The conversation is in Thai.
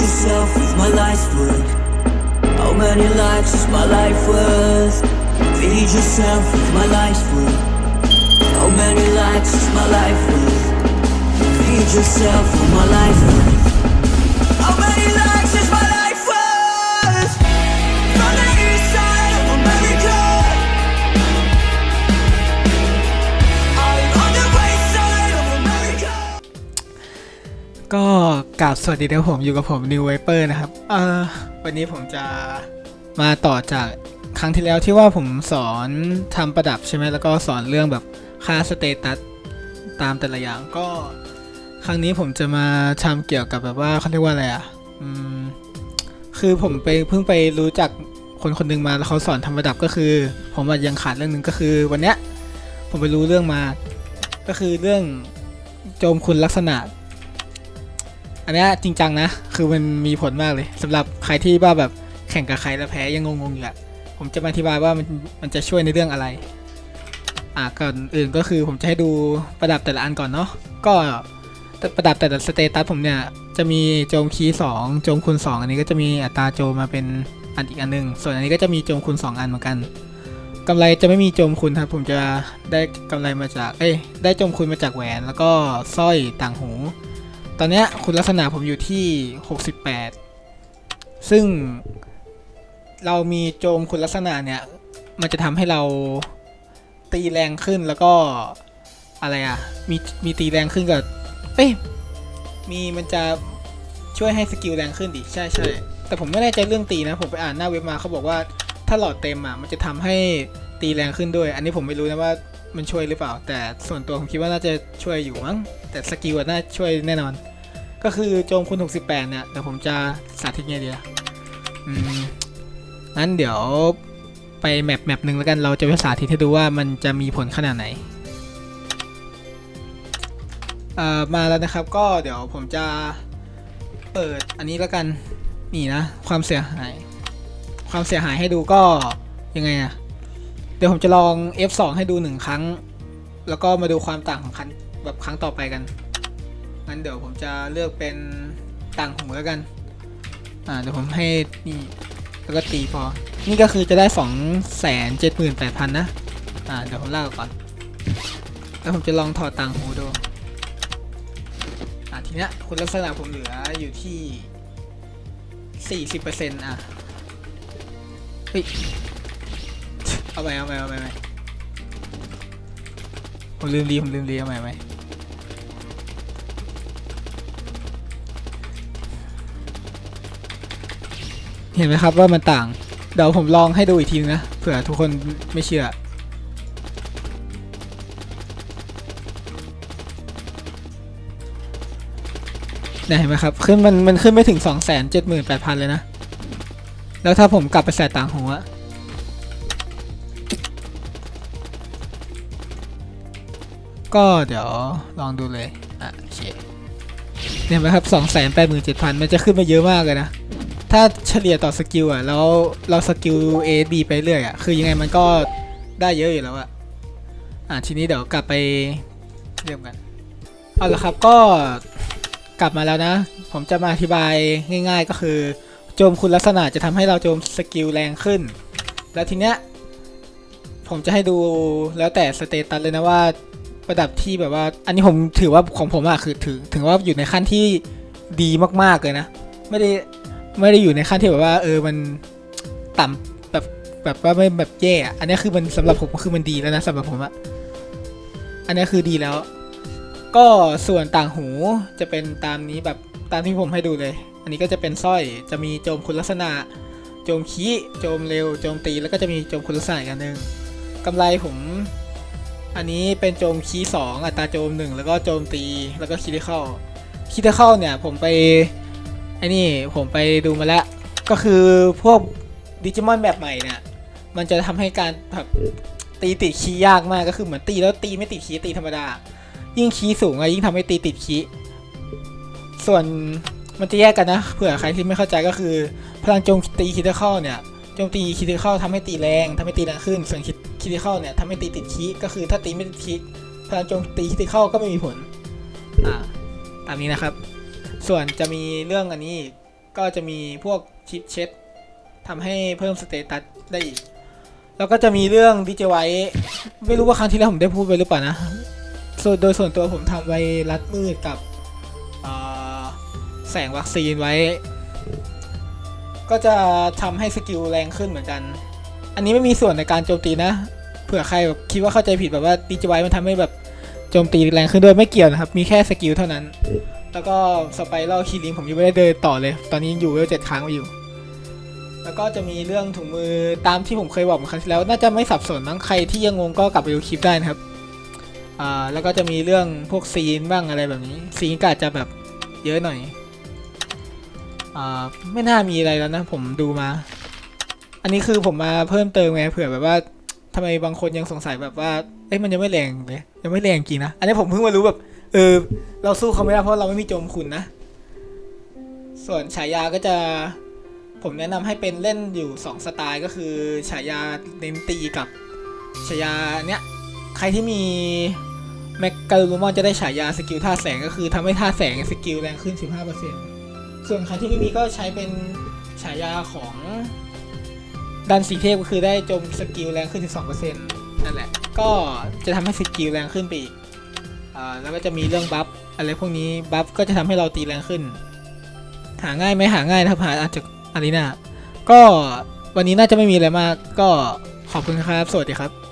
yourself with my life's work. How many lives is my life worth? Feed yourself with my life's work. How many lives is my life worth? Feed yourself with my worth. How many lives กราบสวัสดีนะผมอยู่กับผมนิวไวเปอร์นะครับเอ่อวันนี้ผมจะมาต่อจากครั้งที่แล้วที่ว่าผมสอนทำประดับใช่ไหมแล้วก็สอนเรื่องแบบค่าสเตตัสตามแต่ละอย่างก็ ครั้งนี้ผมจะมาทำเกี่ยวกับแบบว่าเขาเรียกว่าอะไรอะอืมคือผมไปเพิ่งไปรู้จักคนคนหนึ่งมาแล้วเขาสอนทำประดับก็คือ ผมยังขาดเรื่องหนึ่งก็คือ วันเนี้ยผมไปรู้เรื่องมา ก็คือเรื่องโจมคุณลักษณะ อันนี้จริงจังนะ คือมันมีผลมากเลยสำหรับใครที่ว่าแบบแข่งกับใครแล้วแพ้ยังงงๆอยู่อะผมจะมาอธิบายว่ามันมันจะช่วยในเรื่องอะไร อะก่อนอื่นก็คือผมจะให้ดูประดับแต่ละอันก่อนเนาะ ก็ประดับแต่ละสเตตัสผมเนี่ยจะมีโจมคีสองโจมคูณสองอันนี้ก็จะมีอัตราโจมมาเป็นอันอีกอันหนึง ส่วนอันนี้ก็จะมีโจมคูณสองอันเหมือนกันกำไรจะไม่มีโจมคูณครับ ผมจะได้กำไรมาจาก เอ้ย ได้โจมคูณมาจากแหวน แล้วก็สร้อยต่างหู ตอนนี้คุณลักษณะผมอยู่ที่ 68 ซึ่งเรามีโจมคุณลักษณะเนี่ย มันจะทำให้เราตีแรงขึ้นแล้วก็อะไรอะ มีมีตีแรงขึ้นกับเอ้ยมีมันจะช่วยให้สกิลแรงขึ้นดิใช่ใช่แต่ผมไม่แน่ใจเรื่องตีนะ ผมไปอ่านหน้าเว็บมาเขาบอกว่าถ้าหลอดเต็มอะมันจะทำให้ตีแรงขึ้นด้วย อันนี้ผมไม่รู้นะว่า มันช่วยหรือเปล่า แต่ส่วนตัวผมคิดว่าน่าจะช่วยอยู่มั้งแต่สกิลน่าช่วยแน่นอน ก็คือโจมคุณ68 เนี่ยเดี๋ยวผมจะสาธิตไงดีล่ะอืมงั้นเดี๋ยวไปแมปแมปหนึ่งแล้วกันเราจะไปสาธิตให้ดูว่ามันจะมีผลขนาดไหนเอ่อมาแล้วนะครับก็เดี๋ยวผมจะเปิดอันนี้แล้วกันนี่นะ ความเสียหาย ความเสียหายให้ดูก็ยังไงอะ เดี๋ยวผมจะลอง F2 ให้ดูหนึ่งครั้ง แล้วก็มาดูความต่างของครั้งแบบครั้งต่อไปกัน งั้นเดี๋ยวผมจะเลือกเป็นต่างหูแล้วกัน อ่าเดี๋ยวผมให้นี่แล้วก็ตีพอ นี่ก็คือจะได้สองแสนเจ็ดหมื่นแปดพันนะ อ่าเดี๋ยวผมลากก่อน แล้วผมจะลองถอดต่างหูดู อ่าทีเนี้ยคุณลักษณะผมเหลืออยู่ที่สี่สิบเปอร์เซ็นต์อะเฮ้ย เอาไปเอาไปเอาไปเอาไปผมลืมรีผมลืมรีเอาไปเอาไปเห็นไหมครับว่ามันต่าง เดี๋ยวผมลองให้ดูอีกทีนะเผื่อทุกคนไม่เชื่อเนี่ยเห็นไหมครับ ขึ้นมันมันขึ้นไม่ถึง 2 7 8 0 0 0 เลยนะ แล้วถ้าผมกลับไปใส่ต่างหูอ ก็เดี๋ยวลองดูเลยอะโอเคเนี่ยเห็นไหมครับ2 8 7 0 0 0มันจะขึ้นมาเยอะมากเลยนะ ถ้าเฉลี่ยต่อสกิลอะ แล้วเราสกิล A B ไปเรื่อยอะ คือยังไงมันก็ได้เยอะอยู่แล้วอะ อะทีนี้เดี๋ยวกลับไปเรียมกัน เอาละครับก็กลับมาแล้วนะ ผมจะมาอธิบายง่าย ๆ ก็คือโจมคุณลักษณะจะทำให้เราโจมสกิลแรงขึ้น แล้วทีเนี้ยผมจะให้ดูแล้วแต่สเตตัสเลยนะว่า ระดับที่แบบว่า อันนี้ผมถือว่าของผมอะคือถือถึงว่าอยู่ในขั้นที่ดีมากๆเลยนะ ไม่ได้ไม่ได้อยู่ในขั้นที่แบบว่า เออมันต่ำแบบแบบว่าไม่แบบแย่ อันนี้คือมันสำหรับผมคือมันดีแล้วนะสำหรับผมอะอันนี้คือดีแล้ว ก็ส่วนต่างหูจะเป็นตามนี้แบบตามที่ผมให้ดูเลย อันนี้ก็จะเป็นสร้อยจะมีโจมคุณลักษณะ โจมขี้โจมเร็ว โจมตีแล้วก็จะมีโจมคุณลักษณะอีกอันหนึ่งกำไรผม อันนี้เป็นโจมคีสองอัตราโจมหนึ่งแล้วก็โจมตีแล้วก็คิดเข้าคิดเข้าเนี่ยผมไปไอ้นี่ผมไปดูมาแล้ว ก็คือพวกดิจิมอนแบบใหม่เนี่ยมันจะทำให้การแบบตีติดคียากมากก็คือเหมือนตีแล้วตีไม่ติดคีตีธรรมดา ยิ่งคีสูงอะยิ่งทำให้ตีติดคีส่วนมันจะแยกกันนะเผื่อใครที่ไม่เข้าใจก็คือ พลังโจมตีคิดเข้าเนี่ยโจมตีคิดเข้าทำให้ตีแรงทำให้ตีแรงขึ้น ส่วนคิด เข้าเนี่ยทำให้ตีติดคีย์ก็คือถ้าตีไม่ติดคีย์พลังโจมตีคิดเข้าก็ไม่มีผลอ่าตามนี้นะครับ ส่วนจะมีเรื่องอันนี้ก็จะมีพวกชิปเช็ดทำให้เพิ่มสเตตัสได้อีก แล้วก็จะมีเรื่องดิจิไวไม่รู้ว่าครั้งที่แล้วผมได้พูดไปหรือเปล่านะส่วนโดยส่วนตัวผมทำไวรัดมืดกับอ่าแสงวัคซีนไว้ ก็จะทำให้สกิลแรงขึ้นเหมือนกัน อันนี้ไม่มีส่วนในการโจมตีนะเผื่อใครแบบคิดว่าเข้าใจผิดแบบว่าดิจิไวมันทำให้แบบโจมตีแรงขึ้นด้วยไม่เกี่ยวนะครับ มีแค่สกิลเท่านั้น แล้วก็สไปรัลคีลิงผมยังไม่ได้เดินต่อเลย ตอนนี้อยู่เวลเจ็ดครั้งอยู่ แล้วก็จะมีเรื่องถุงมือตามที่ผมเคยบอกมาครั้งที่แล้ว น่าจะไม่สับสนทั้งใครที่ยังงงก็กลับไปดูคลิปได้นะครับอ่าแล้วก็จะมีเรื่องพวกซีนบ้างอะไรแบบนี้ซีนก็อาจจะแบบเยอะหน่อยอ่าไม่น่ามีอะไรแล้วนะผมดูมา อันนี้คือผมมาเพิ่มเติมไงเผื่อแบบว่าทำไมบางคนยังสงสัยแบบว่าเอ้ยมันยังไม่แรงเลยยังไม่แรงจริงนะ อันนี้ผมเพิ่งมารู้แบบ เออ เราสู้เขาไม่ได้เพราะเราไม่มีโจมคุณนะ ส่วนฉายาก็จะผมแนะนำให้เป็นเล่นอยู่ 2 สไตล์ก็คือฉายาเน้นตีกับฉายาเนี้ยใครที่มีแมกกาลูมอนจะได้ฉายาสกิลท่าแสงก็คือทำให้ท่าแสงสกิลแรงขึ้น 15%ส่วนใครที่ไม่มีก็ใช้เป็นฉายาของ ดันสีเทพก็คือได้โจมสกิลแรงขึ้น 12%นั่นแหละ ก็จะทำให้สกิลแรงขึ้นไปอีกอ่าแล้วก็จะมีเรื่องบัฟอะไรพวกนี้บัฟก็จะทำให้เราตีแรงขึ้น หาง่ายไหมหาง่ายนะครับหาอาจจะอารีนาก็วันนี้น่าจะไม่มีอะไรมาก ก็ขอบคุณครับ สวัสดีครับ